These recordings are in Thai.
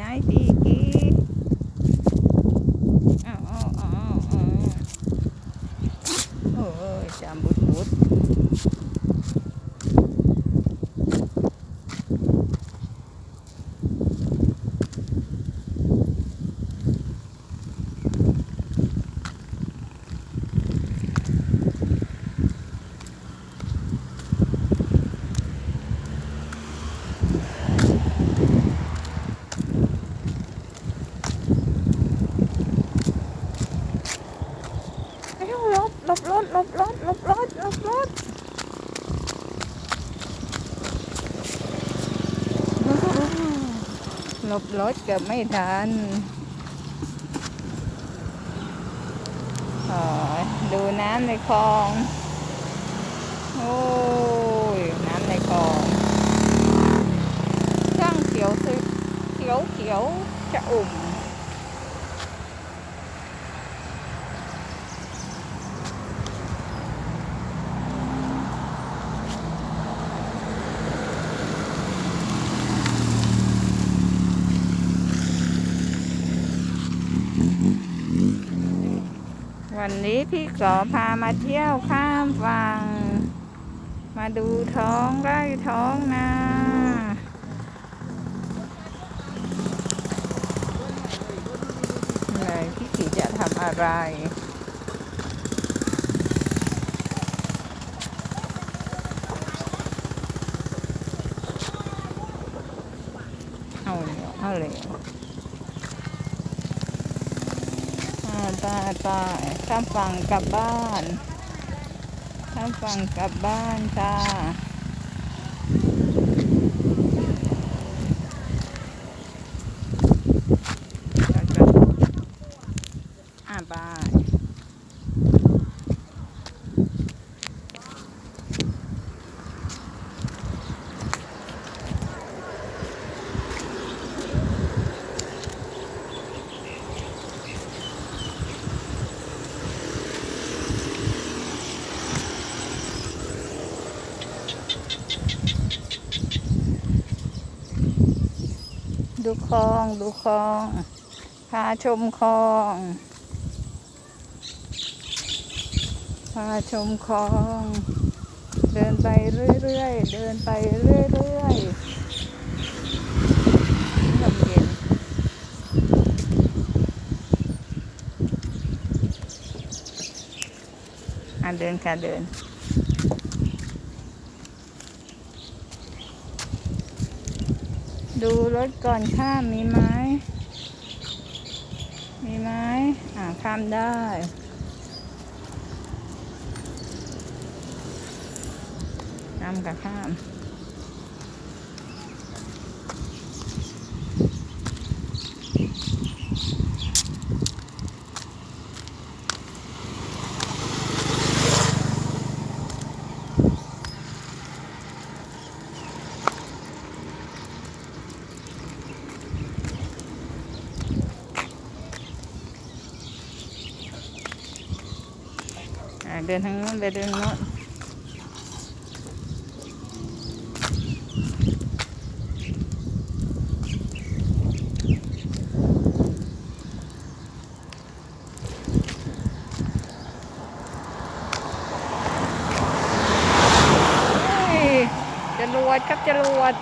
นายพี่กีอ้าวอ้าวอ้าวอ้าวโอ้ยจามบุดบุดเอ้า หลบรถหลบรถหลบรถหลบรถหลบรถเกือบไม่ทันดูน้ำในคลอง โอ้ย น้ำในคลองช่างเขียวเขียวเขียวจะอุ่ม วันนี้พี่ขอพามาเที่ยวข้ามฝั่ง มาดูท้องไร่ท้องนาเลยพี่ขีจะทำอะไรเอาเลยเอาเลย อ่าตาตาข้ามฝั่งกลับบ้าน ข้ามฝั่งกลับบ้านค่ะ ดูคลองดูคลอง พาชมคลอง พาชมคลอง เดินไปเรื่อยๆ เดินไปเรื่อยๆลมเย็นอะเดินค่ะเดิน ดูรถก่อนข้ามมีไหมมีไหมอ่าข้ามได้ น้ำกับข้าม เดินทางนู้นไปเดินโนู้นเจรวดครับจรวด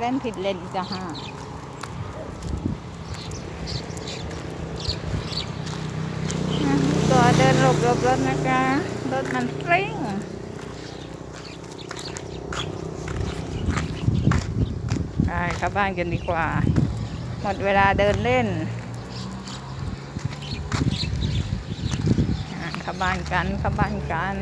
เล่นผิดเลนจ้ะฮะอะตัวเดินหลบหลบรถนะคะรถมันเร่งไปเข้าบ้านกันดีกว่า หมดเวลาเดินเล่นเข้าบ้านกันเข้าบ้านกัน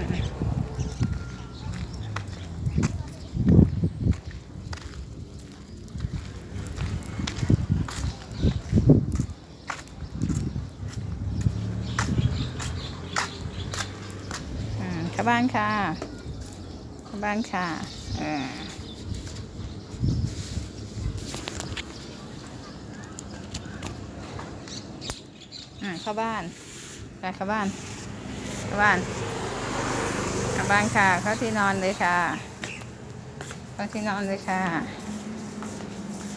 เข้าบ้านค่ะเข้าบ้านค่ะอออ่าเข้าบ้านไปเข้าบ้านเข้าบ้านเข้าบ้านค่ะ เข้าที่นอนเลยค่ะ เข้าที่นอนเลยค่ะ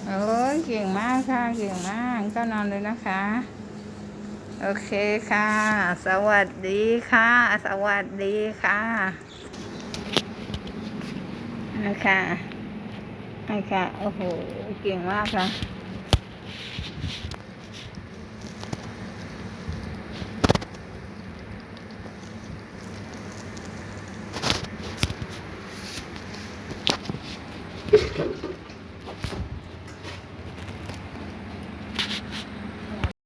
โอ้ยเก่งมากค่ะ เก่งมากเข้านอนเลยนะคะ โอเคค่ะ สวัสดีค่ะ สวัสดีค่ะนะคะนะคะโอ้โห เก่งมากค่ะ